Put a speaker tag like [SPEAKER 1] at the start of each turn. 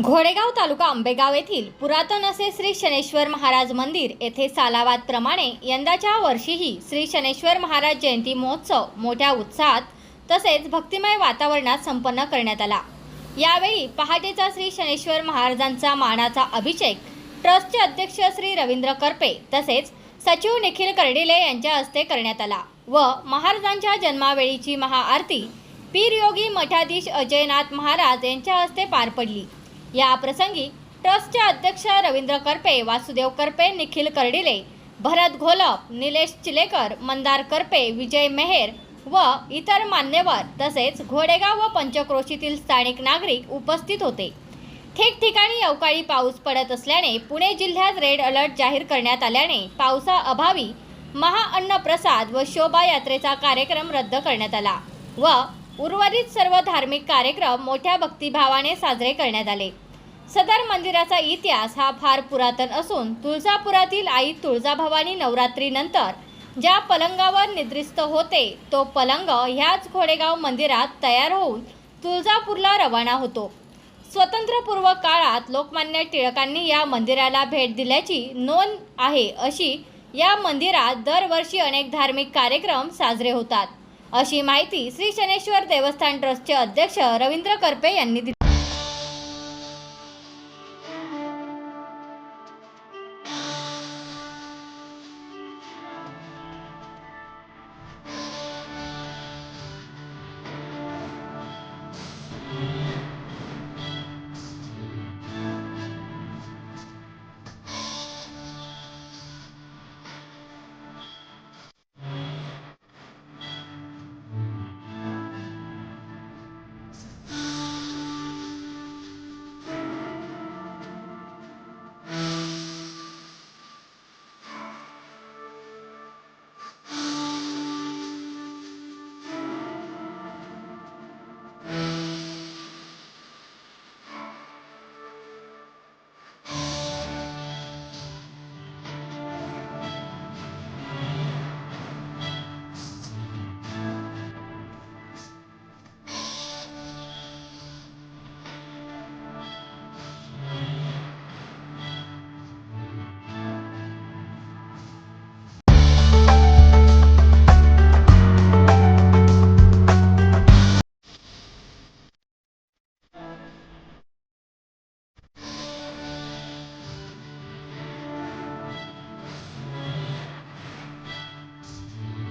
[SPEAKER 1] घोडेगाव तालुका आंबेगाव येथील पुरातन असे श्री शनेश्वर महाराज मंदिर येथे सालावादप्रमाणे यंदाच्या वर्षीही श्री शनेश्वर महाराज जयंती महोत्सव मोठ्या उत्साहात तसेच भक्तिमय वातावरणात संपन्न करण्यात आला. यावेळी पहाटेचा श्री शनेश्वर महाराजांचा मानाचा अभिषेक ट्रस्टचे अध्यक्ष श्री रवींद्र करपे तसेच सचिव निखिल कर्डिले यांच्या हस्ते करण्यात आला व महाराजांच्या जन्मावेळीची महाआरती पीर योगी मठाधीश अजयनाथ महाराज यांच्या हस्ते पार पडली. या प्रसंगी ट्रस्टचे अध्यक्ष रवींद्र करपे वासुदेव करपे निखिल कर्डिले भरत घोलप निलेश चिलेकर मंदार करपे विजय मेहेर व इतर मान्यवर तसेच घोडेगाव व पंचक्रोशीतील स्थानिक नागरिक उपस्थित होते. ठिकठिकाणी अवकाळी पाऊस पडत असल्याने पुणे जिल्ह्यात रेड अलर्ट जाहीर करण्यात आल्याने पावसाअभावी महाअन्न प्रसाद व शोभायात्रेचा कार्यक्रम रद्द करण्यात आला व उर्वरित सर्व धार्मिक कार्यक्रम मोठ्या भक्तिभावाने साजरे करण्यात आले. सदर मंदिराचा इतिहास हा फार पुरातन असून तुळजापुरातील आई तुळजाभवानी नवरात्रीनंतर ज्या पलंगावर निद्रिस्त होते तो पलंग ह्याच घोडेगाव मंदिरात तयार होऊन तुळजापूरला रवाना होतो. स्वतंत्रपूर्व काळात लोकमान्य टिळकांनी या मंदिराला भेट दिल्याची नोंद आहे अशी या मंदिरात दरवर्षी अनेक धार्मिक कार्यक्रम साजरे होतात. अशी माहिती श्री शनेश्वर देवस्थान ट्रस्टचे अध्यक्ष रवींद्र करपे यांनी दिली.